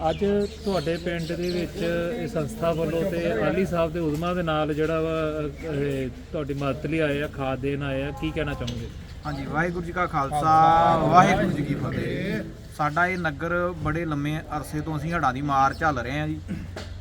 ਅੱਜ ਤੁਹਾਡੇ ਪਿੰਡ ਦੇ ਵਿੱਚ ਇਹ ਸੰਸਥਾ ਵੱਲੋਂ ਤੇ ਆਲੀ ਸਾਹਿਬ ਦੇ ਉਦਮਾਂ ਦੇ ਨਾਲ ਜਿਹੜਾ ਵਾ ਇਹ ਤੁਹਾਡੀ ਮਦਦ ਲਈ ਆਏ ਆ ਖਾਦ ਦੇਣ ਆਏ ਆ ਕੀ ਕਹਿਣਾ ਚਾਹੋਗੇ? ਹਾਂਜੀ ਵਾਹਿਗੁਰੂ ਜੀ ਕਾ ਖਾਲਸਾ ਵਾਹਿਗੁਰੂ ਜੀ ਕੀ ਫਤਿਹ। ਸਾਡਾ ਇਹ ਨਗਰ ਬੜੇ ਲੰਮੇ ਅਰਸੇ ਤੋਂ ਅਸੀਂ ਹੜਾਂ ਦੀ ਮਾਰ ਝੱਲ ਰਹੇ ਹਾਂ ਜੀ।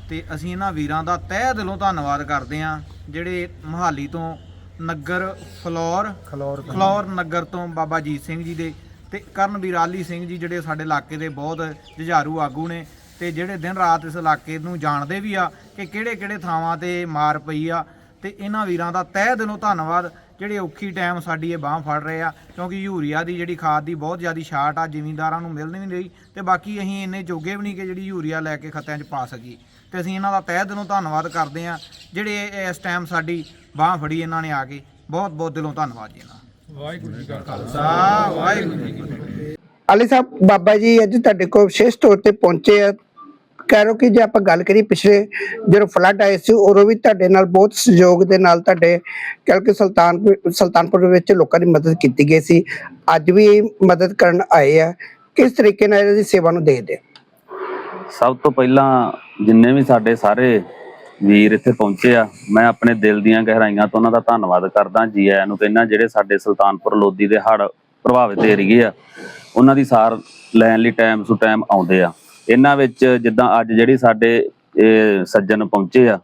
ਤੇ ਅਸੀਂ ਇਹਨਾਂ ਵੀਰਾਂ ਦਾ ਤਹਿ ਦਿਲੋਂ ਧੰਨਵਾਦ ਕਰਦੇ ਹਾਂ ਜਿਹੜੇ ਮੁਹਾਲੀ ਤੋਂ ਨਗਰ ਫਲੋਰ ਖਲੌਰ ਨਗਰ ਤੋਂ ਬਾਬਾ ਜੀਤ ਸਿੰਘ ਜੀ ਦੇ ਤੇ ਕਰਨ ਆਲੀ ਸਿੰਘ ਜੀ ਜਿਹੜੇ ਸਾਡੇ ਇਲਾਕੇ ਦੇ ਬਹੁਤ ਜੁਝਾਰੂ ਆਗੂ ਨੇ ਤੇ ਜਿਹੜੇ ਦਿਨ ਰਾਤ ਇਸ ਇਲਾਕੇ ਨੂੰ ਜਾਣਦੇ ਵੀ ਆ ਕਿ ਕਿਹੜੇ ਕਿਹੜੇ ਥਾਵਾਂ ਤੇ ਮਾਰ ਪਈ ਆ ਤੇ ਇਹਨਾਂ ਵੀਰਾਂ ਦਾ ਤਹਿ ਦਿਲੋਂ ਧੰਨਵਾਦ ਜਿਹੜੇ ਔਖੀ ਟਾਈਮ ਸਾਡੀ ਇਹ ਬਾਹ ਫੜ ਰਹੇ ਆ, ਕਿਉਂਕਿ ਯੂਰੀਆ ਦੀ ਜਿਹੜੀ ਖਾਦ ਦੀ ਬਹੁਤ ਜ਼ਿਆਦਾ ਸ਼ਾਰਟ ਆ, ਜ਼ਿਮੀਂਦਾਰਾਂ ਨੂੰ ਮਿਲ ਨਹੀਂ ਰਹੀ ਤੇ ਬਾਕੀ ਅਸੀਂ ਇੰਨੇ ਜੋਗੇ ਵੀ ਨਹੀਂ ਕਿ ਜਿਹੜੀ ਯੂਰੀਆ ਲੈ ਕੇ ਖੱਤਿਆਂ 'ਚ ਪਾ ਸਕੀਏ। ਤੇ ਅਸੀਂ ਇਹਨਾਂ ਦਾ ਤਹਿ ਦਿਲੋਂ ਧੰਨਵਾਦ ਕਰਦੇ ਆ ਜਿਹੜੇ ਇਸ ਟਾਈਮ ਸਾਡੀ ਬਾਹ ਫੜੀ ਇਹਨਾਂ ਨੇ ਆ ਕੇ। ਬਹੁਤ ਬਹੁਤ ਦਿਲੋਂ ਧੰਨਵਾਦ ਜੀ ਇਹਨਾਂ ਦਾ। ਵਾਹਿਗੁਰੂ ਜੀ ਕਾ ਖਾਲਸਾ ਵਾਹਿਗੁਰੂ ਜੀ ਕੀ ਫਤਿਹ। ਅਲੀ ਸਾਹਿਬ ਬਾਬਾ ਜੀ ਅੱਜ ਤੁਹਾਡੇ ਕੋਲ ਵਿਸ਼ੇਸ਼ ਤੌਰ ਤੇ ਪਹੁੰਚੇ ਆ। ਕਹਿ ਰੋ ਕਿ ਜੇ ਆਪਾਂ ਗੱਲ ਕਰੀਏ ਪਿਛਲੇ ਜਦੋਂ ਫਲੱਡ ਆਏ ਸੀ ਉਦੋਂ ਵੀ ਤੁਹਾਡੇ ਨਾਲ ਬਹੁਤ ਸਹਿਯੋਗ ਦੇ ਨਾਲ ਤੁਹਾਡੇ ਕਹਿ ਕਿ ਸੁਲਤਾਨਪੁਰ ਸੁਲਤਾਨਪੁਰ ਵਿੱਚ ਲੋਕਾਂ ਦੀ ਮਦਦ ਕੀਤੀ ਗਈ ਸੀ। ਅੱਜ ਵੀ ਮਦਦ ਕਰਨ ਆਏ ਆ। ਕਿਸ ਤਰੀਕੇ ਨਾਲ ਇਹਦੀ ਸੇਵਾ ਨੂੰ ਦੇਖਦੇ? ਸਭ ਤੋਂ ਪਹਿਲਾਂ ਜਿੰਨੇ ਵੀ ਸਾਡੇ ਸਾਰੇ ਵੀਰ ਇੱਥੇ ਪਹੁੰਚੇ ਆ। ਮੈਂ ਆਪਣੇ ਦਿਲ ਦੀਆਂ ਗਹਿਰਾਈਆਂ ਤੋਂ ਉਹਨਾਂ ਦਾ ਧੰਨਵਾਦ ਕਰਦਾ ਜੀ ਆਇਆਂ ਨੂੰ ਕਹਿੰਦਾ ਜਿਹੜੇ ਸਾਡੇ ਸੁਲਤਾਨਪੁਰ ਲੋਧੀ ਦੇ ਹੜ ਪ੍ਰਭਾਵਿਤ ਏਰੀਏ ਆ, ਉਹਨਾਂ ਦੀ ਸਾਰ ਲੈਣ ਲਈ ਟਾਈਮ ਸੂ ਟਾਈਮ ਆਉਂਦੇ ਆ। ਇਹਨਾਂ ਵਿੱਚ ਜਿੱਦਾਂ ਅੱਜ ਜਿਹੜੀ ਸਾਡੇ ਸੱਜਣ ਪਹੁੰਚੇ ਆ,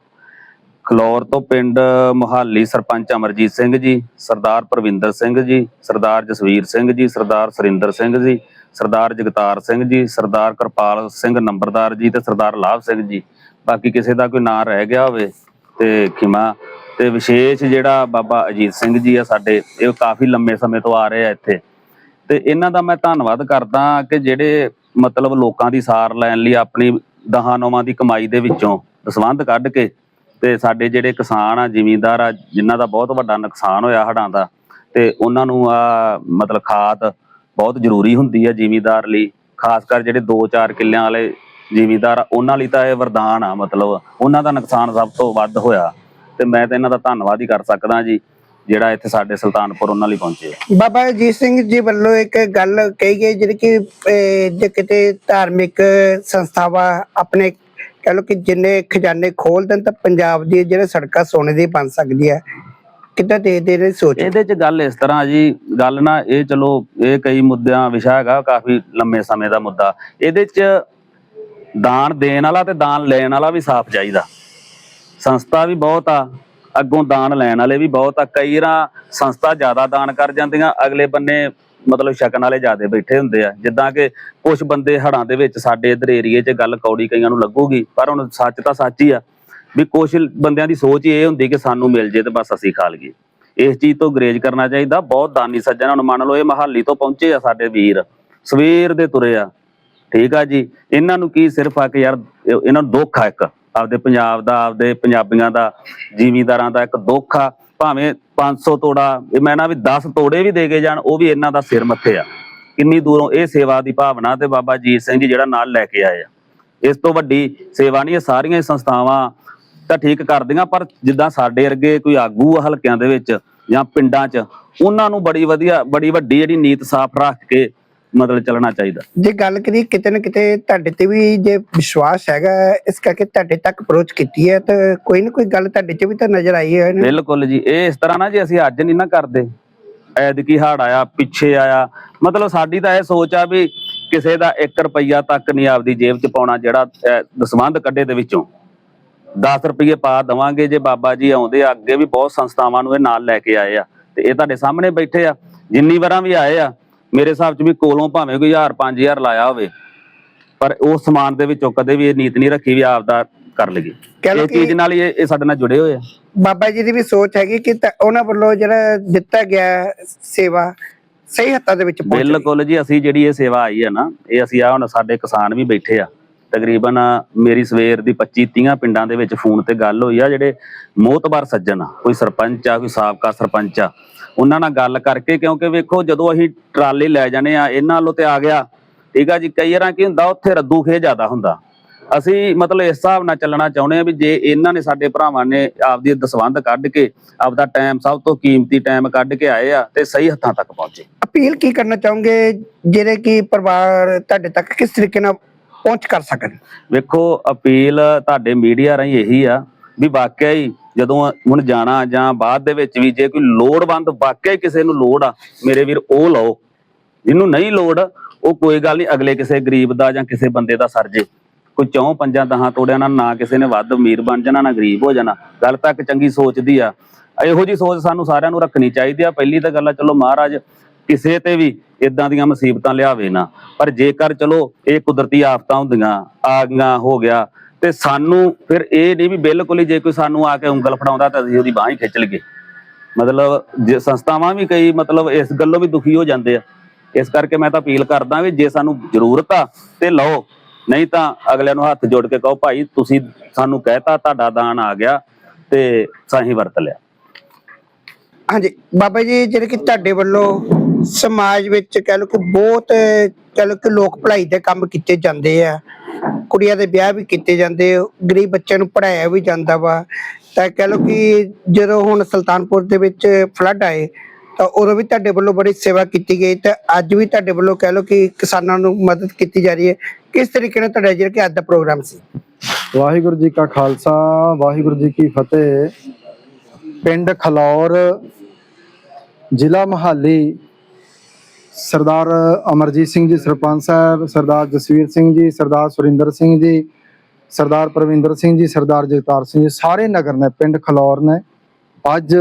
ਖਲੌਰ ਤੋਂ ਪਿੰਡ ਮੁਹਾਲੀ ਸਰਪੰਚ ਅਮਰਜੀਤ ਸਿੰਘ ਜੀ, ਸਰਦਾਰ ਪ੍ਰਵਿੰਦਰ ਸਿੰਘ ਜੀ, ਸਰਦਾਰ ਜਸਵੀਰ ਸਿੰਘ ਜੀ, ਸਰਦਾਰ ਸੁਰਿੰਦਰ ਸਿੰਘ ਜੀ, ਸਰਦਾਰ ਜਗਤਾਰ ਸਿੰਘ ਜੀ, ਸਰਦਾਰ ਕਿਰਪਾਲ ਸਿੰਘ ਨੰਬਰਦਾਰ ਜੀ ਤੇ ਸਰਦਾਰ ਲਾਭ ਸਿੰਘ ਜੀ। ਬਾਕੀ ਕਿਸੇ ਦਾ ਕੋਈ ਨਾਂ ਰਹਿ ਗਿਆ ਹੋਵੇ ਤੇ ਖਿਮਾ ਤੇ ਵਿਸ਼ੇਸ਼ ਜਿਹੜਾ ਬਾਬਾ ਅਜੀਤ ਸਿੰਘ ਜੀ ਆ ਸਾਡੇ, ਇਹ ਕਾਫੀ ਲੰਮੇ ਸਮੇਂ ਤੋਂ ਆ ਰਹੇ ਆ ਇੱਥੇ। ਤੇ ਇਹਨਾਂ ਦਾ ਮੈਂ ਧੰਨਵਾਦ ਕਰਦਾ ਕਿ ਜਿਹੜੇ ਮਤਲਬ ਲੋਕਾਂ ਦੀ ਸਾਰ ਲੈਣ ਲਈ ਆਪਣੀ ਦਹਾਂ ਨੌਵਾਂ ਦੀ ਕਮਾਈ ਦੇ ਵਿੱਚੋਂ ਦਸਵੰਧ ਕੱਢ ਕੇ ਤੇ ਸਾਡੇ ਜਿਹੜੇ ਕਿਸਾਨ ਆ, ਜ਼ਿਮੀਂਦਾਰ ਆ, ਜਿਨ੍ਹਾਂ ਦਾ ਬਹੁਤ ਵੱਡਾ ਨੁਕਸਾਨ ਹੋਇਆ ਹੜ੍ਹਾਂ ਦਾ, ਤੇ ਉਹਨਾਂ ਨੂੰ ਆ ਮਤਲਬ ਖਾਦ ਬਹੁਤ ਜ਼ਰੂਰੀ ਹੁੰਦੀ ਹੈ ਜ਼ਿਮੀਂਦਾਰ ਲਈ, ਖਾਸ ਕਰ ਜਿਹੜੇ 2-4 ਕਿੱਲਿਆਂ ਵਾਲੇ ਜ਼ਿਮੀਂਦਾਰ ਉਹਨਾਂ ਲਈ ਤਾਂ ਇਹ ਵਰਦਾਨ ਆ ਮਤਲਬ ਉਹਨਾਂ ਦਾ ਨੁਕਸਾਨ ਸਭ ਤੋਂ ਵੱਧ ਹੋਇਆ। ਤੇ ਮੈਂ ਤਾਂ ਇਹਨਾਂ ਦਾ ਧੰਨਵਾਦ ਹੀ ਕਰ ਸਕਦਾ ਜੀ ਜਿਹੜਾ ਇੱਥੇ ਸਾਡੇ ਸੁਲਤਾਨਪੁਰ ਉਹਨਾਂ ਲਈ ਪਹੁੰਚੇ। ਬਾਬਾ ਅਜੀਤ ਸਿੰਘ ਜੀ ਵੱਲੋਂ ਇੱਕ ਗੱਲ ਕਹੀ ਗਈ ਜਿਹੜੀ ਕਿ ਜੇ ਕਿਤੇ ਧਾਰਮਿਕ ਸੰਸਥਾਵਾਂ ਆਪਣੇ ਕਹ ਲੋ ਕਿ ਜਿੰਨੇ ਖਜ਼ਾਨੇ ਖੋਲ ਦੇਣ ਤਾਂ ਪੰਜਾਬ ਦੀ ਜਿਹੜੇ ਸੜਕਾਂ ਸੋਨੇ ਦੀ ਬਣ ਸਕਦੀ ਹੈ। ਕਿੱਦਾਂ ਦੇਖਦੇ ਨੇ ਸੋਚ? ਇਹਦੇ ਚ ਗੱਲ ਇਸ ਤਰ੍ਹਾਂ ਜੀ ਗੱਲ ਨਾ ਇਹ ਚਲੋ ਇਹ ਕਈ ਮੁੱਦਿਆਂ ਵਿਸ਼ਾ ਹੈਗਾ ਕਾਫੀ ਲੰਮੇ ਸਮੇਂ ਦਾ ਮੁੱਦਾ। ਇਹਦੇ ਚ ਦਾਨ ਦੇਣ ਵਾਲਾ ਤੇ ਦਾਨ ਲੈਣ ਵਾਲਾ ਵੀ ਸਾਫ਼ ਚਾਹੀਦਾ। ਸੰਸਥਾ ਵੀ ਬਹੁਤ ਆ, ਅੱਗੋਂ ਦਾਨ ਲੈਣ ਵਾਲੇ ਵੀ ਬਹੁਤ ਆ। ਕਈ ਰਾਂ ਸੰਸਥਾ ਜ਼ਿਆਦਾ ਦਾਨ ਕਰ ਜਾਂਦੀਆਂ, ਅਗਲੇ ਬੰਨੇ ਮਤਲਬ ਛਕਣ ਵਾਲੇ ਜ਼ਿਆਦੇ ਬੈਠੇ ਹੁੰਦੇ ਆ। ਜਿੱਦਾਂ ਕਿ ਕੁਝ ਬੰਦੇ ਹੜਾਂ ਦੇ ਵਿੱਚ ਸਾਡੇ ਇਧਰ ਏਰੀਏ 'ਚ ਗੱਲ ਕੌੜੀ ਕਈਆਂ ਨੂੰ ਲੱਗੂਗੀ, ਪਰ ਹੁਣ ਸੱਚ ਤਾਂ ਸੱਚ ਹੀ ਆ ਵੀ ਕੁਝ ਬੰਦਿਆਂ ਦੀ ਸੋਚ ਇਹ ਹੁੰਦੀ ਕਿ ਸਾਨੂੰ ਮਿਲ ਜੇ ਤੇ ਬਸ ਅਸੀਂ ਖਾ ਲਈਏ। ਇਸ ਚੀਜ਼ ਤੋਂ ਗਰੇਜ ਕਰਨਾ ਚਾਹੀਦਾ। ਬਹੁਤ ਦਾਨੀ ਸੱਜਣਾ ਹੁਣ ਮੰਨ ਲਓ ਇਹ ਮਹਾਲੀ ਤੋਂ ਪਹੁੰਚੇ ਆ ਸਾਡੇ ਵੀਰ। ਸਵੇਰ ਦੇ ਤੁਰੇ ਆ। ਠੀਕ ਆ ਜੀ? ਇਹਨਾਂ ਨੂੰ ਕੀ ਸਿਰਫ ਆ ਕਿ ਯਾਰ ਇਹਨਾਂ ਨੂੰ ਦੁੱਖ ਆ ਇੱਕ। ਆਪਦੇ ਪੰਜਾਬ ਦਾ, ਆਪਦੇ ਪੰਜਾਬੀਆਂ ਦਾ, ਜ਼ਿਮੀਂਦਾਰਾਂ ਦਾ ਇੱਕ ਦੁੱਖ ਆ। ਭਾਵੇਂ 500 ਤੋੜਾ, ਇਹ ਮੈਂ ਨਾ ਵੀ 10 ਤੋੜੇ ਵੀ ਦੇ ਕੇ ਜਾਣ, ਉਹ ਵੀ ਇਹਨਾਂ ਦਾ ਸਿਰ ਮੱਥੇ ਆ। ਕਿੰਨੀ ਦੂਰੋਂ ਇਹ ਸੇਵਾ ਦੀ ਭਾਵਨਾ ਤੇ ਬਾਬਾ ਜੀਤ ਸਿੰਘ ਜੀ ਜਿਹੜਾ ਨਾਲ ਲੈ ਕੇ ਆਏ ਆ। ਇਸ ਤੋਂ ਵੱਡੀ ਸੇਵਾ ਨਹੀਂ, ਇਹ ਸਾਰੀਆਂ ਸੰਸਥਾਵਾਂ ਤਾਂ ਠੀਕ ਕਰਦੀਆਂ, ਪਰ ਜਿੱਦਾਂ ਸਾਡੇ ਵਰਗੇ ਕੋਈ ਆਗੂ ਆ ਹਲਕਿਆਂ ਦੇ ਵਿੱਚ ਜਾਂ ਪਿੰਡਾਂ 'ਚ, ਉਹਨਾਂ ਨੂੰ ਬੜੀ ਵਧੀਆ, ਬੜੀ ਵੱਡੀ ਜਿਹੜੀ ਨੀਤ ਸਾਫ਼ ਰੱਖ ਕੇ ਮਤਲਬ ਚੱਲਣਾ ਚਾਹੀਦਾ। ਜੇ ਗੱਲ ਕਰੀਏ ਕਿਤੇ ਨਾ ਕਿਤੇ ਤੁਹਾਡੇ ਤੇ ਵੀ ਜੇ ਵਿਸ਼ਵਾਸ ਹੈਗਾ ਇਸ ਕਰਕੇ ਤੁਹਾਡੇ ਤੱਕ ਅਪਰੋਚ ਕੀਤੀ ਹੈ ਤਾਂ ਕੋਈ ਨਾ ਕੋਈ ਗੱਲ ਤੁਹਾਡੇ 'ਚ ਵੀ ਤਾਂ ਨਜ਼ਰ ਆਈ ਹੈ ਨਾ। ਬਿਲਕੁਲ ਜੀ ਇਹ ਇਸ ਤਰ੍ਹਾਂ ਨਾ ਜੀ ਅਸੀਂ ਅੱਜ ਨਹੀਂ ਨਾ ਕਰਦੇ ਐਦਕੀ ਹੜ ਆਇਆ ਪਿੱਛੇ ਆਇਆ ਮਤਲਬ ਸਾਡੀ ਤਾਂ ਇਹ ਸੋਚ ਆ ਵੀ ਕਿਸੇ ਦਾ 1 ਰੁਪਈਆ ਤੱਕ ਨਹੀਂ ਆਪਦੀ ਜੇਬ 'ਚ ਪਾਉਣਾ ਜਿਹੜਾ ਦਸਵੰਧ ਕੱਢੇ ਦੇ ਵਿੱਚੋਂ। 10 ਰੁਪਏ ਪਾ ਦਵਾਂਗੇ ਜੇ ਬਾਬਾ ਜੀ ਆਉਂਦੇ ਆ ਅੱਗੇ ਵੀ ਬਹੁਤ ਸੰਸਥਾਵਾਂ ਨੂੰ ਇਹ ਨਾਲ ਲੈ ਕੇ ਆਏ ਆ ਤੇ ਇਹ ਤੁਹਾਡੇ ਸਾਹਮਣੇ ਬੈਠੇ ਆ ਜਿੰਨੀ ਵਾਰਾਂ ਵੀ ਆਏ ਆ ਮੇਰੇ ਹਿਸਾਬ 'ਚ ਵੀ ਕੋਲੋਂ ਭਾਵੇਂ ਕੋਈ 1000 5000 ਲਾਇਆ ਹੋਵੇ ਪਰ ਉਸ ਸਮਾਨ ਦੇ ਵਿੱਚੋਂ ਕਦੇ ਵੀ ਇਹ ਨੀਤ ਨਹੀਂ ਰੱਖੀ ਵੀ ਆਪਦਾ ਕਰ ਲਈਏ। ਕਹਿ ਲਓ ਇਹ ਕਿ- ਚੀਜ਼ ਨਾਲ ਹੀ ਇਹ ਇਹ ਸਾਡੇ ਨਾਲ ਜੁੜੇ ਹੋਏ ਆ। ਬਾਬਾ ਜੀ ਦੀ ਵੀ ਸੋਚ ਹੈਗੀ ਕਿ ਤਾਂ ਉਹਨਾਂ ਵੱਲੋਂ ਜਿਹੜਾ ਦਿੱਤਾ ਗਿਆ ਸੇਵਾ ਸਹੀ ਹੱਥਾਂ ਦੇ ਵਿੱਚ ਪਹੁੰਚ। ਬਿਲਕੁਲ ਜੀ ਅਸੀਂ ਜਿਹੜੀ ਇਹ ਸੇਵਾ ਆਈ ਹੈ ਨਾ ਇਹ ਅਸੀਂ ਆ ਹੁਣ ਸਾਡੇ ਕਿਸਾਨ ਵੀ ਬੈਠੇ ਆ। ਤਕਰੀਬਨ ਮੇਰੀ ਸਵੇਰ ਦੀ 25 30 ਪਿੰਡਾਂ ਦੇ ਵਿੱਚ ਫੋਨ ਤੇ ਗੱਲ ਹੋਈ ਆ ਜਿਹੜੇ ਮੋਤਬਰ ਸੱਜਣ ਆ ਕੋਈ ਸਰਪੰਚ ਆ ਕੋਈ ਸਾਬਕਾ ਸਰਪੰਚ ਆ। ਉਹਨਾਂ ਨਾਲ ਗੱਲ ਕਰਕੇ ਕਿਉਂਕਿ ਵੇਖੋ ਜਦੋਂ ਅਸੀਂ ਟਰਾਲੇ ਲੈ ਜਾਣੇ ਆ ਇਹਨਾਂ ਵੱਲੋਂ ਤੇ ਆ ਗਿਆ। ਠੀਕ ਆ ਜੀ ਕਈ ਵਾਰਾਂ ਕੀ ਹੁੰਦਾ ਉੱਥੇ ਰੱਦੂ ਖੇ ਜ਼ਿਆਦਾ ਹੁੰਦਾ। ਅਸੀਂ ਮਤਲਬ ਇਸ ਹਿਸਾਬ ਨਾਲ ਚੱਲਣਾ ਚਾਹੁੰਦੇ ਆ ਵੀ ਜੇ ਇਹਨਾਂ ਨੇ ਸਾਡੇ ਭਰਾਵਾਂ ਨੇ ਆਪਦੀ ਦਸਵੰਧ ਕੱਢ ਕੇ ਆਪਦਾ ਟਾਈਮ ਸਭ ਤੋਂ ਕੀਮਤੀ ਟਾਈਮ ਕੱਢ ਕੇ ਆਏ ਆ ਤੇ ਸਹੀ ਹੱਥਾਂ ਤੱਕ ਪਹੁੰਚੇ। ਅਪੀਲ ਕੀ ਕਰਨਾ ਚਾਹੋਗੇ? ਜਿਹੜੇ ਕਿ ਪਰਿਵਾਰ ਤੁਹਾਡੇ ਤੱਕ ਕਿਸ ਤਰੀਕੇ ਨਾਲ ਪਹੁੰਚ ਕਰ ਸਕਣ? ਵੇਖੋ ਅਪੀਲ ਤੁਹਾਡੇ ਮੀਡੀਆ ਰਾਹੀਂ ਇਹੀ ਆ ਵੀ ਵਾਕਿਆ ਹੀ ਜਦੋਂ ਹੁਣ ਜਾਣਾ ਜਾਂ ਬਾਅਦ ਦੇ ਵਿੱਚ ਵੀ ਜੇ ਕੋਈ ਲੋੜਵੰਦ ਵਾਕਿਆ ਕਿਸੇ ਨੂੰ ਲੋੜ ਆ, ਮੇਰੇ ਵੀਰ ਉਹ ਲਓ। ਜਿਹਨੂੰ ਨਹੀਂ ਲੋੜ, ਉਹ ਕੋਈ ਗੱਲ ਨਹੀਂ, ਅਗਲੇ ਕਿਸੇ ਗਰੀਬ ਦਾ ਜਾਂ ਕਿਸੇ ਬੰਦੇ ਦਾ ਸਰਜੇ ਕੋਈ ਚੌਂ, ਪੰਜਾਂ ਦਹਾਂ ਤੋੜਿਆਂ ਨਾਲ ਨਾ ਕਿਸੇ ਨੇ ਵੱਧ ਅਮੀਰ ਬਣ ਜਾਣਾ, ਨਾ ਗਰੀਬ ਹੋ ਜਾਣਾ। ਗੱਲ ਤੱਕ ਚੰਗੀ ਸੋਚਦੀ ਆ। ਇਹੋ ਜੀ ਸੋਚ ਸਾਨੂੰ ਸਾਰਿਆਂ ਨੂੰ ਰੱਖਣੀ ਚਾਹੀਦੀ ਆ। ਪਹਿਲੀ ਤਾਂ ਗੱਲ ਆ, ਚਲੋ ਮਹਾਰਾਜ ਕਿਸੇ ਤੇ ਵੀ ਇਦਾਂ ਦੀਆਂ ਮੁਸੀਬਤਾਂ ਲਿਆਵੇ ਨਾ। ਪਰ ਜੇਕਰ ਚਲੋ ਇਹ ਕੁਦਰਤੀ ਆਫਤਾਂ ਹੁੰਦੀਆਂ, ਆ ਗਈਆਂ, ਹੋ ਗਿਆ ਤੇ ਸਾਨੂੰ ਫਿਰ ਇਹ ਨਹੀਂ ਵੀ ਬਿਲਕੁਲ ਹੀ ਜੇ ਕੋਈ ਸਾਨੂੰ ਆ ਕੇ ਉਂਗਲ ਫੜਾਉਂਦਾ ਤਾਂ ਅਸੀਂ ਉਹਦੀ ਬਾਹ ਹੀ ਖਿੱਚ ਲਈਏ। ਮਤਲਬ ਜੇ ਸੰਸਥਾਵਾਂ ਵੀ ਕਈ ਮਤਲਬ ਇਸ ਗੱਲੋਂ ਵੀ ਦੁਖੀ ਹੋ ਜਾਂਦੇ ਆ। ਇਸ ਕਰਕੇ ਮੈਂ ਤਾਂ ਅਪੀਲ ਕਰਦਾ ਵੀ ਜੇ ਸਾਨੂੰ ਜ਼ਰੂਰਤ ਆ ਤੇ ਲਓ, ਨਹੀਂ ਤਾਂ ਅਗਲਿਆਂ ਨੂੰ ਹੱਥ ਜੋੜ ਕੇ ਕਹੋ, ਭਾਈ, ਤੁਸੀਂ ਸਾਨੂੰ ਕਹਿਤਾ ਤੁਹਾਡਾ ਦਾਨ ਆ ਗਿਆ ਤੇ ਸਾਹੀਂ ਵਰਤ ਲਿਆ। ਹਾਂਜੀ, ਬਾਬਾ ਜੀ, ਜਿਹੜੇ ਕਿ ਤੁਹਾਡੇ ਵੱਲੋਂ ਸਮਾਜ ਵਿੱਚ ਕਹਿ ਲਓ ਕਿ ਬਹੁਤ, ਕਹਿ ਲਓ ਕਿ ਲੋਕ ਭਲਾਈ ਦੇ ਕੰਮ ਕੀਤੇ ਜਾਂਦੇ ਆ। ਕੁੜੀਆਂ ਦੇ ਵਿਆਹ ਵੀ ਕੀਤੇ ਜਾਂਦੇ, ਗਰੀਬ ਬੱਚਿਆਂ ਨੂੰ ਪੜਾਇਆ ਵੀ ਜਾਂਦਾ ਵਾ। ਤਾਂ ਕਹਿ ਲਓ ਕਿ ਜਦੋਂ ਹੁਣ ਸੁਲਤਾਨਪੁਰ ਦੇ ਵਿੱਚ ਫਲੱਡ ਆਏ, ਤਾਂ ਉਦੋਂ ਵੀ ਤੁਹਾਡੇ ਵੱਲੋਂ ਬੜੀ ਸੇਵਾ ਕੀਤੀ ਗਈ। ਤੇ ਅੱਜ ਵੀ ਤੁਹਾਡੇ ਵੱਲੋਂ ਕਹਿ ਲਓ ਕਿ ਕਿਸਾਨਾਂ ਨੂੰ ਮਦਦ ਕੀਤੀ ਜਾ ਰਹੀ ਹੈ। ਕਿਸ ਤਰੀਕੇ ਨਾਲ ਤੁਹਾਡਾ ਜਿਹੜਾ ਕਿ ਅੱਜ ਦਾ ਪ੍ਰੋਗਰਾਮ ਸੀ? ਵਾਹਿਗੁਰੂ ਜੀ ਕਾ ਖਾਲਸਾ, ਵਾਹਿਗੁਰੂ ਜੀ ਕੀ ਫਤਿਹ। ਪਿੰਡ ਖਲੌਰ ਜ਼ਿਲ੍ਹਾ ਮਹਾਲੀ ਸਰਦਾਰ ਅਮਰਜੀਤ ਸਿੰਘ ਜੀ, ਸਰਪੰਚ ਸਾਹਿਬ, ਸਰਦਾਰ ਜਸਵੀਰ ਸਿੰਘ ਜੀ, ਸਰਦਾਰ ਸੁਰਿੰਦਰ ਸਿੰਘ ਜੀ, ਸਰਦਾਰ ਪ੍ਰਵਿੰਦਰ ਸਿੰਘ ਜੀ, ਸਰਦਾਰ ਜਗਤਾਰ ਸਿੰਘ ਜੀ, ਸਾਰੇ ਨਗਰ ਨੇ, ਪਿੰਡ ਖਲੌਰ ਨੇ। ਅੱਜ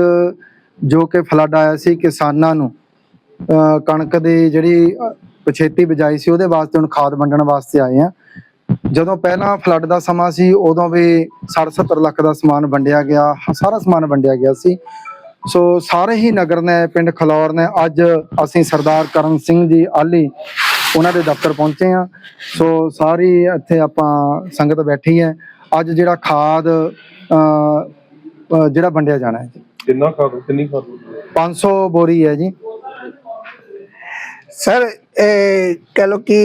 ਜੋ ਕਿ ਫਲੱਡ ਆਇਆ ਸੀ ਕਿਸਾਨਾਂ ਨੂੰ ਕਣਕ ਦੀ ਜਿਹੜੀ ਪਛੇਤੀ ਬਿਜਾਈ ਸੀ, ਉਹਦੇ ਵਾਸਤੇ ਹੁਣ ਖਾਦ ਵੰਡਣ ਵਾਸਤੇ ਆਏ ਆ। ਜਦੋਂ ਪਹਿਲਾਂ ਫਲੱਡ ਦਾ ਸਮਾਂ ਸੀ, ਉਦੋਂ ਵੀ 60-70 ਲੱਖ ਦਾ ਸਮਾਨ ਵੰਡਿਆ ਗਿਆ, ਸਾਰਾ ਸਮਾਨ ਵੰਡਿਆ ਗਿਆ ਸੀ। ਸੋ ਸਾਰੇ ਹੀ ਨਗਰ ਨੇ ਪਿੰਡ ਖਲੌਰ ਨੇ ਅੱਜ ਅਸੀਂ ਸਰਦਾਰ ਕਰਨ ਸਿੰਘ ਜੀ ਆਲੀ ਉਹਨਾਂ ਦੇ ਦਫ਼ਤਰ ਪਹੁੰਚੇ ਆ ਸੋ ਸਾਰੀ ਇੱਥੇ ਆਪਾਂ ਸੰਗਤ ਬੈਠੀ ਹੈ। ਅੱਜ ਜਿਹੜਾ ਖਾਦ ਜਿਹੜਾ ਵੰਡਿਆ ਜਾਣਾ ਹੈ ਕਿੰਨਾ ਖਾਦ ਕਿੰਨੀ ਖਾਦ? 500 ਬੋਰੀ ਹੈ ਜੀ। ਸਰ ਇਹ ਕਹਿ ਲਓ ਕਿ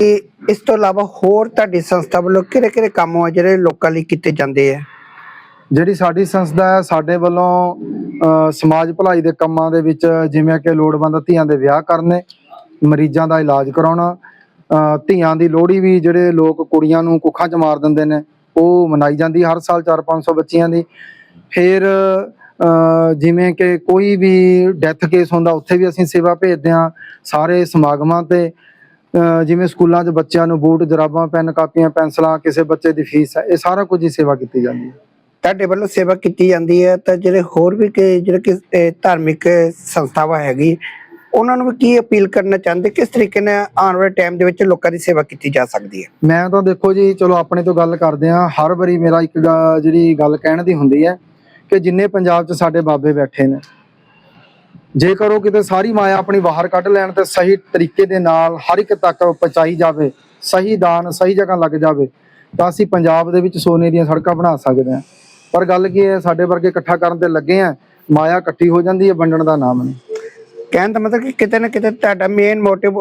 ਇਸ ਤੋਂ ਇਲਾਵਾ ਹੋਰ ਤੁਹਾਡੀ ਸੰਸਥਾ ਵੱਲੋਂ ਕਿਹੜੇ ਕਿਹੜੇ ਕੰਮ ਆ ਜਿਹੜੇ ਲੋਕਾਂ ਲਈ ਕੀਤੇ ਜਾਂਦੇ ਆ? ਜਿਹੜੀ ਸਾਡੀ ਸੰਸਥਾ ਹੈ ਸਾਡੇ ਵੱਲੋਂ ਸਮਾਜ ਭਲਾਈ ਦੇ ਕੰਮਾਂ ਦੇ ਵਿੱਚ ਜਿਵੇਂ ਕਿ ਲੋੜਵੰਦ ਧੀਆਂ ਦੇ ਵਿਆਹ ਕਰਨੇ, ਮਰੀਜ਼ਾਂ ਦਾ ਇਲਾਜ ਕਰਾਉਣਾ ਧੀਆਂ ਦੀ ਲੋਹੜੀ ਵੀ ਜਿਹੜੇ ਲੋਕ ਕੁੜੀਆਂ ਨੂੰ ਕੁੱਖਾਂ 'ਚ ਮਾਰ ਦਿੰਦੇ ਨੇ, ਉਹ ਮਨਾਈ ਜਾਂਦੀ ਹਰ ਸਾਲ 4-500 ਬੱਚੀਆਂ ਦੀ। ਫਿਰ ਜਿਵੇਂ ਕਿ ਕੋਈ ਵੀ ਡੈਥ ਕੇਸ ਹੁੰਦਾ, ਉੱਥੇ ਵੀ ਅਸੀਂ ਸੇਵਾ ਭੇਜਦੇ ਹਾਂ ਸਾਰੇ ਸਮਾਗਮਾਂ ਤੇ। ਜਿਵੇਂ ਸਕੂਲਾਂ 'ਚ ਬੱਚਿਆਂ ਨੂੰ ਬੂਟ, ਜਰਾਬਾਂ, ਪੈਨ, ਕਾਪੀਆਂ, ਪੈਨਸਲਾਂ, ਕਿਸੇ ਬੱਚੇ ਦੀ ਫੀਸ ਹੈ ਇਹ ਸਾਰਾ ਕੁਝ ਹੀ ਸੇਵਾ ਕੀਤੀ ਜਾਂਦੀ ਹੈ। ਤੁਹਾਡੇ ਵੱਲੋਂ ਸੇਵਾ ਕੀਤੀ ਜਾਂਦੀ ਹੈ ਤਾਂ ਜਿਹੜੇ ਹੋਰ ਵੀ ਕਿ ਜਿਹੜੇ ਕਿ ਧਾਰਮਿਕ ਸੰਸਥਾਵਾਂ ਹੈਗੀ, ਉਹਨਾਂ ਨੂੰ ਵੀ ਕੀ ਅਪੀਲ ਕਰਨਾ ਚਾਹੁੰਦੇ? ਕਿਸ ਤਰੀਕੇ ਨਾਲ ਆਉਣ ਵਾਲੇ ਟਾਈਮ ਦੇ ਵਿੱਚ ਲੋਕਾਂ ਦੀ ਸੇਵਾ ਕੀਤੀ ਜਾ ਸਕਦੀ ਹੈ? ਮੈਂ ਤਾਂ ਦੇਖੋ ਜੀ, ਚਲੋ ਆਪਣੇ ਤੋਂ ਗੱਲ ਕਰਦੇ ਆ ਹਰ ਵਾਰੀ ਮੇਰਾ ਇੱਕ ਜਿਹੜੀ ਗੱਲ ਕਹਿਣ ਦੀ ਹੁੰਦੀ ਹੈ ਕਿ ਜਿੰਨੇ ਪੰਜਾਬ 'ਚ ਸਾਡੇ ਬਾਬੇ ਬੈਠੇ ਨੇ, ਜੇਕਰ ਉਹ ਕਿਤੇ ਸਾਰੀ ਮਾਇਆ ਆਪਣੀ ਬਾਹਰ ਕੱਢ ਲੈਣ ਤੇ ਸਹੀ ਤਰੀਕੇ ਦੇ ਨਾਲ ਹਰ ਇੱਕ ਤੱਕ ਪਹੁੰਚਾਈ ਜਾਵੇ, ਸਹੀ ਦਾਨ, ਸਹੀ ਜਗ੍ਹਾ ਲੱਗ ਜਾਵੇ, ਤਾਂ ਅਸੀਂ ਪੰਜਾਬ ਦੇ ਵਿੱਚ ਸੋਨੇ ਦੀਆਂ ਸੜਕਾਂ ਬਣਾ ਸਕਦੇ ਹਾਂ। ਪਰ ਗੱਲ ਕੀ ਹੈ ਸਾਡੇ ਵਰਗੇ ਇਕੱਠਾ ਕਰਨ ਤੇ ਲੱਗੇ ਆ ਮਾਇਆ ਇਕੱਠੀ ਹੋ ਜਾਂਦੀ ਹੈ ਵੰਡਣ ਦਾ ਨਾਮ ਨਹੀਂ। ਕਹਿਣ ਦਾ ਮਤਲਬ ਕਿ ਕਿਤੇ ਨਾ ਕਿਤੇ ਤੁਹਾਡਾ ਮੇਨ ਮੋਟਿਵ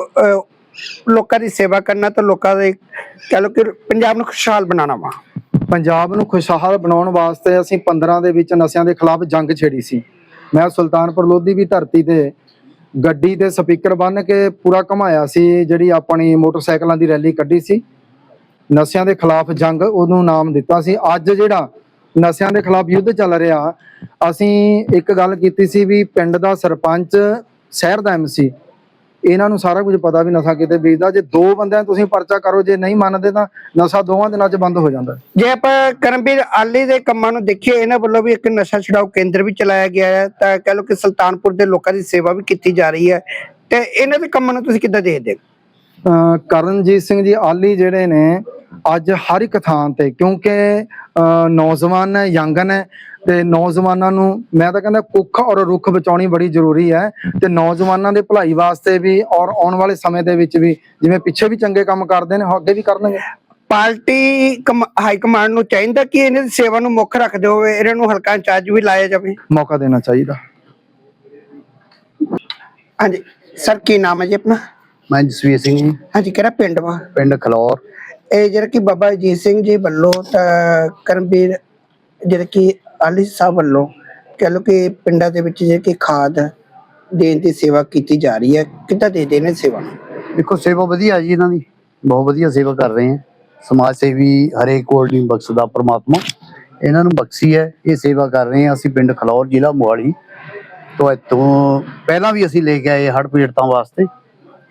ਲੋਕਾਂ ਦੀ ਸੇਵਾ ਕਰਨਾ ਤੇ ਲੋਕਾਂ ਦੇ ਕਹਿ ਲਓ ਕਿ ਪੰਜਾਬ ਨੂੰ ਖੁਸ਼ਹਾਲ ਬਣਾਉਣਾ ਵਾ। ਪੰਜਾਬ ਨੂੰ ਖੁਸ਼ਹਾਲ ਬਣਾਉਣ ਵਾਸਤੇ ਅਸੀਂ 15 ਦੇ ਵਿੱਚ ਨਸ਼ਿਆਂ ਦੇ ਖਿਲਾਫ ਜੰਗ ਛੇੜੀ ਸੀ। ਮੈਂ ਸੁਲਤਾਨਪੁਰ ਲੋਧੀ ਦੀ ਧਰਤੀ ਤੇ ਗੱਡੀ ਤੇ ਸਪੀਕਰ ਬੰਨ ਕੇ ਪੂਰਾ ਘਮਾਇਆ ਸੀ ਜਿਹੜੀ ਆਪਣੀ ਮੋਟਰਸਾਈਕਲਾਂ ਦੀ ਰੈਲੀ ਕੱਢੀ ਸੀ। ਨਸ਼ਿਆਂ ਦੇ ਖਿਲਾਫ ਜੰਗ ਉਹਨੂੰ ਨਾਮ ਦਿੱਤਾ ਸੀ। ਅੱਜ ਜਿਹੜਾ ਨਸ਼ਿਆਂ ਦੇ ਖਿਲਾਫ ਯੁੱਧ ਚੱਲ ਰਿਹਾ। ਅਸੀਂ ਇੱਕ ਗੱਲ ਕੀਤੀ ਸੀ ਵੀ ਪਿੰਡ ਦਾ ਸਰਪੰਚ ਸ਼ਹਿਰ ਦਾ ਐਮਸੀ ਇਹਨਾਂ ਨੂੰ ਸਾਰਾ ਕੁਝ ਪਤਾ ਵੀ ਨਸ਼ਾ ਕਿਤੇ ਵੇਚਦਾ। ਜੇ ਦੋ ਬੰਦਿਆਂ ਨੂੰ ਤੁਸੀਂ ਪਰਚਾ ਕਰੋ, ਜੇ ਨਹੀਂ ਮੰਨਦੇ ਤਾਂ ਨਸ਼ਾ ਦੋਵਾਂ ਦਿਨਾਂ 'ਚ ਬੰਦ ਹੋ ਜਾਂਦਾ। ਜੇ ਆਪਾਂ ਕਰਮਵੀਰ ਆਲੀ ਦੇ ਕੰਮਾਂ ਨੂੰ ਦੇਖੀਏ, ਇਹਨਾਂ ਵੱਲੋਂ ਵੀ ਇੱਕ ਨਸ਼ਾ ਛੁਡਾਊ ਕੇਂਦਰ ਵੀ ਚਲਾਇਆ ਗਿਆ ਹੈ। ਤਾਂ ਕਹਿ ਲਓ ਕਿ ਸੁਲਤਾਨਪੁਰ ਦੇ ਲੋਕਾਂ ਦੀ ਸੇਵਾ ਵੀ ਕੀਤੀ ਜਾ ਰਹੀ ਹੈ। ਤੇ ਇਹਨਾਂ ਦੇ ਕੰਮਾਂ ਨੂੰ ਤੁਸੀਂ ਕਿੱਦਾਂ ਦੇਖਦੇ ਹੋ? ਕਰਨਜੀਤ ਸਿੰਘ ਜੀ ਆਲੀ ਜਿਹੜੇ ਨੇ ਅੱਜ ਹਰ ਇੱਕ ਥਾਂ ਤੇ ਕਿਉਂਕਿ ਨੌਜਵਾਨ ਨੇ ਯੰਗ ਨੇ ਤੇ ਨੌਜਵਾਨਾਂ ਨੂੰ ਮੈਂ ਤਾਂ ਕਹਿੰਦਾ ਕੁੱਖ ਔਰ ਰੁੱਖ ਬਚਾਉਣੀ ਬੜੀ ਜ਼ਰੂਰੀ ਹੈ ਤੇ ਨੌਜਵਾਨਾਂ ਦੇ ਭਲਾਈ ਵਾਸਤੇ ਵੀ ਔਰ ਆਉਣ ਵਾਲੇ ਸਮੇਂ ਦੇ ਵਿੱਚ ਵੀ ਜਿਵੇਂ ਪਿੱਛੇ ਵੀ ਚੰਗੇ ਕੰਮ ਕਰਦੇ ਨੇ ਅੱਗੇ ਵੀ ਕਰਨਗੇ। ਪਾਰਟੀ ਹਾਈ ਕਮਾਂਡ ਨੂੰ ਚਾਹੀਦਾ ਕਿ ਇਹਨਾਂ ਦੀ ਸੇਵਾ ਨੂੰ ਮੁੱਖ ਰੱਖਦੇ ਹੋਏ ਇਹਨਾਂ ਨੂੰ ਹਲਕਾ ਇੰਚਾਰਜ ਵੀ ਲਾਇਆ ਜਾਵੇ? ਮੌਕਾ ਦੇਣਾ ਚਾਹੀਦਾ। ਹਾਂਜੀ। ਸਰ ਕੀ ਨਾਮ ਹੈ ਜੀ ਆਪਣਾ? ਮੈਂ ਜਸਵੀਰ ਸਿੰਘ ਜੀ। ਹਾਂਜੀ ਕਿਹੜਾ ਪਿੰਡ ਵਾ? ਪਿੰਡ ਖਲੌਰ। ਇਹ ਜਿਹੜਾ ਕਿ ਬਾਬਾ ਅਜੀਤ ਸਿੰਘ ਜੀ ਵੱਲੋਂ ਤਾਂ ਕਰਮਵੀਰ ਜਿਹੜਾ ਕਿ ਆਲੀ ਸਾਹਿਬ ਵੱਲੋਂ ਕਹਿ ਲਓ ਕਿ ਪਿੰਡਾਂ ਦੇ ਵਿੱਚ ਜਿਹੜੀ ਕਿ ਖਾਦ ਦੇਣ ਦੀ ਸੇਵਾ ਕੀਤੀ ਜਾ ਰਹੀ ਹੈ। ਕਿੱਦਾਂ ਦੇ ਦੇਣੇ ਸੇਵਾ? ਨੂੰ ਦੇਖੋ ਸੇਵਾ ਵਧੀਆ ਜੀ ਇਹਨਾਂ ਦੀ। ਬਹੁਤ ਵਧੀਆ ਸੇਵਾ ਕਰ ਰਹੇ ਆ ਸਮਾਜ ਸੇਵੀ ਹਰੇਕ ਕੋਲ ਨਹੀਂ ਬਖਸ਼ਦਾ ਪ੍ਰਮਾਤਮਾ। ਇਹਨਾਂ ਨੂੰ ਬਖਸ਼ੀ ਹੈ ਇਹ ਸੇਵਾ ਕਰ ਰਹੇ ਹਾਂ ਅਸੀਂ ਪਿੰਡ ਖਲੌਰ ਜ਼ਿਲ੍ਹਾ ਮੋਹਾਲੀ ਤੋਂ ਇੱਥੋਂ ਪਹਿਲਾਂ ਵੀ ਅਸੀਂ ਲੈ ਕੇ ਆਏ ਹੜ੍ਹ ਪੀੜਤਾਂ ਵਾਸਤੇ।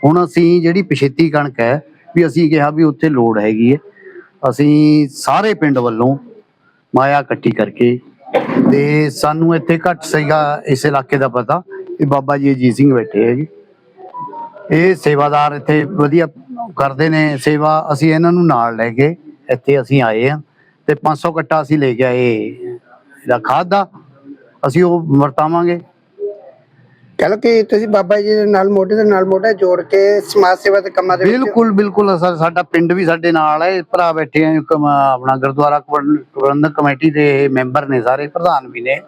ਹੁਣ ਅਸੀਂ ਜਿਹੜੀ ਪਿਛੇਤੀ ਕਣਕ ਹੈ, ਵੀ ਅਸੀਂ ਕਿਹਾ ਵੀ ਉੱਥੇ ਲੋੜ ਹੈਗੀ ਹੈ। ਅਸੀਂ ਸਾਰੇ ਪਿੰਡ ਵੱਲੋਂ ਮਾਇਆ ਇਕੱਠੀ ਕਰਕੇ ਤੇ ਸਾਨੂੰ ਇੱਥੇ ਘੱਟ ਸੀਗਾ ਇਸ ਇਲਾਕੇ ਦਾ ਪਤਾ ਇਹ ਬਾਬਾ ਜੀ ਅਜੀਤ ਸਿੰਘ ਬੈਠੇ ਹੈ ਜੀ। ਇਹ ਸੇਵਾਦਾਰ ਇੱਥੇ ਵਧੀਆ ਕਰਦੇ ਨੇ ਸੇਵਾ, ਅਸੀਂ ਇਹਨਾਂ ਨੂੰ ਨਾਲ ਲੈ ਕੇ ਇੱਥੇ ਅਸੀਂ ਆਏ ਆ ਤੇ 500 ਕੱਟਾ ਅਸੀਂ ਲੈ ਕੇ ਆਏ ਇਹਦਾ ਖਾਦ ਦਾ। ਅਸੀਂ ਉਹ ਵਰਤਾਵਾਂਗੇ। ਕਹ ਲਓ ਕਿ ਤੁਸੀਂ ਬਾਬਾ ਜੀ ਦੇ ਨਾਲ ਮੋਢੇ ਦੇ ਨਾਲ ਮੋਢਾ ਜੋੜ ਕੇ ਸਮਾਜ ਸੇਵਾ ਦੇ ਕੰਮਾਂ ਦੇ ਵਿੱਚ ਬਿਲਕੁਲ ਬਿਲਕੁਲ ਸਾ- ਸਾਡਾ ਪਿੰਡ ਵੀ ਸਾਡੇ ਨਾਲ ਹੈ। ਭਰਾ ਬੈਠੇ ਆ ਕਮ- ਆਪਣਾ ਗੁਰਦੁਆਰਾ ਪ੍ਰਬੰਧ- ਪ੍ਰਬੰਧਕ ਕਮੇਟੀ ਦੇ ਮੈਂਬਰ ਨੇ ਸਾਰੇ, ਪ੍ਰਧਾਨ ਵੀ ਨੇ।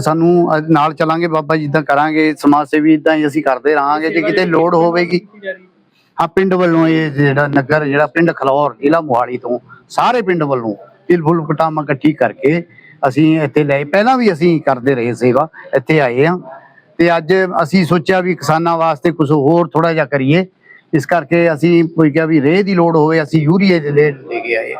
ਸਾਨੂੰ ਅੱਜ ਨਾਲ ਚੱਲਾਂਗੇ, ਬਾਬਾ ਜੀ ਇਦਾਂ ਕਰਾਂਗੇ, ਸਮਾਜ ਸੇਵੀ ਇਦਾਂ ਹੀ ਅਸੀਂ ਕਰਦੇ ਰਹਾਂਗੇ। ਜੇ ਕਿਤੇ ਲੋੜ ਹੋਵੇਗੀ, ਹਾਂ, ਪਿੰਡ ਵੱਲੋਂ ਇਹ ਜਿਹੜਾ ਨਗਰ, ਜਿਹੜਾ ਪਿੰਡ ਖਲੌਰ, ਜ਼ਿਲ੍ਹਾ ਮੋਹਾਲੀ ਤੋਂ ਸਾਰੇ ਪਿੰਡ ਵੱਲੋਂ ਤਿਲ ਫੁੱਲ ਕਟਾਮਾ ਇਕੱਠੀ ਕਰਕੇ ਅਸੀਂ ਇੱਥੇ ਲੈ, ਪਹਿਲਾਂ ਵੀ ਅਸੀਂ ਕਰਦੇ ਰਹੇ ਸੇਵਾ, ਇੱਥੇ ਆਏ ਆ ਤੇ ਅੱਜ ਅਸੀਂ ਸੋਚਿਆ ਵੀ ਕਿਸਾਨਾਂ ਵਾਸਤੇ ਕੁਝ ਹੋਰ ਥੋੜਾ ਜਿਹਾ ਕਰੀਏ ਇਸ ਕਰਕੇ ਅਸੀਂ ਕੋਈ ਕਿਹਾ ਵੀ ਰੇਹ ਦੀ ਲੋੜ ਹੋਵੇ ਅਸੀਂ ਯੂਰੀਏ ਦੇ ਲੈ ਲੈ ਕੇ ਆਏ।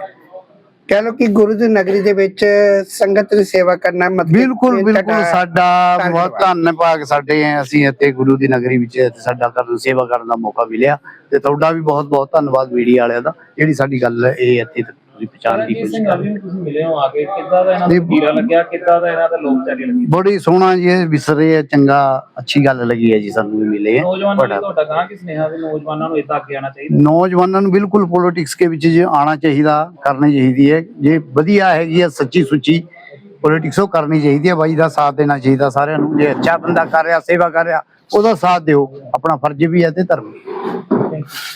ਕਹ ਲਓ ਕਿ ਗੁਰੂ ਦੀ ਨਗਰੀ ਦੇ ਵਿੱਚ ਸੰਗਤ ਦੀ ਸੇਵਾ ਕਰਨਾ ਮਤਲਬ ਬਿਲਕੁਲ ਬਿਲਕੁਲ ਸਾਡਾ। ਬਹੁਤ ਧੰਨਵਾਦ ਸਾਡੇ ਅਸੀਂ ਇੱਥੇ ਗੁਰੂ ਦੀ ਨਗਰੀ ਵਿੱਚ ਸਾਡਾ ਕਰਨ ਸੇਵਾ ਕਰਨ ਦਾ ਮੌਕਾ ਮਿਲਿਆ ਤੇ ਤੁਹਾਡਾ ਵੀ ਬਹੁਤ ਬਹੁਤ ਧੰਨਵਾਦ ਮੀਡੀਆ ਵਾਲਿਆਂ ਦਾ ਜਿਹੜੀ ਸਾਡੀ ਗੱਲ ਇਹ ਇੱਥੇ ਤੁਸੀਂ ਪਹੁੰਚਾਉਣ ਦੀ ਕੋਸ਼ਿਸ਼ ਕਰ ਰਹੇ ਹੋ। ਤੁਸੀਂ ਮਿਲੇ ਹੋ ਆ ਕੇ? ਕਿੱਦਾਂ ਦਾ ਇਹਨਾਂ ਦਾ ਵੀਰਾ ਲੱਗਿਆ? ਕਿੱਦਾਂ ਦਾ ਇਹਨਾਂ ਦਾ ਲੋਕਚਾਰੀ ਲੱਗੀ ਬੜੀ ਸੋਹਣਾ ਜੀ ਇਹ ਵਿਸਰੇ ਹੈ ਚੰਗਾ ਅੱਛੀ ਗੱਲ ਲੱਗੀ ਹੈ ਜੀ ਸਾਨੂੰ ਵੀ ਮਿਲੇ। ਨੌਜਵਾਨਾਂ ਨੂੰ ਤੁਹਾਡਾ ਕਹਾਂ ਕਿ ਸੁਨੇਹਾ ਵੀ ਨੌਜਵਾਨਾਂ ਨੂੰ ਇਦਾਂ ਅੱਗੇ ਆਉਣਾ ਚਾਹੀਦਾ? ਨੌਜਵਾਨਾਂ ਨੂੰ ਬਿਲਕੁਲ ਪੋਲਿਟਿਕਸ ਦੇ ਵਿੱਚ ਜੇ ਆਣਾ ਚਾਹੀਦਾ ਕਰਨੀ ਚਾਹੀਦੀ ਹੈ। ਜੇ ਵਧੀਆ ਹੈਗੀ ਹੈ ਸੱਚੀ ਸੁੱਚੀ ਪੋਲਿਟਿਕਸ ਉਹ ਕਰਨੀ ਚਾਹੀਦੀ ਹੈ। ਬਾਈ ਦਾ ਸਾਥ ਦੇਣਾ ਚਾਹੀਦਾ ਸਾਰਿਆਂ ਨੂੰ। ਜੇ ਅੱਛਾ ਬੰਦਾ ਕਰ ਰਿਹਾ ਸੇਵਾ ਕਰ ਰਿਹਾ ਉਹਦਾ ਸਾਥ ਦਿਓ। ਆਪਣਾ ਫਰਜ਼ ਵੀ ਹੈ ਤੇ ਧਰਮ। ਵੀ ਹੈ।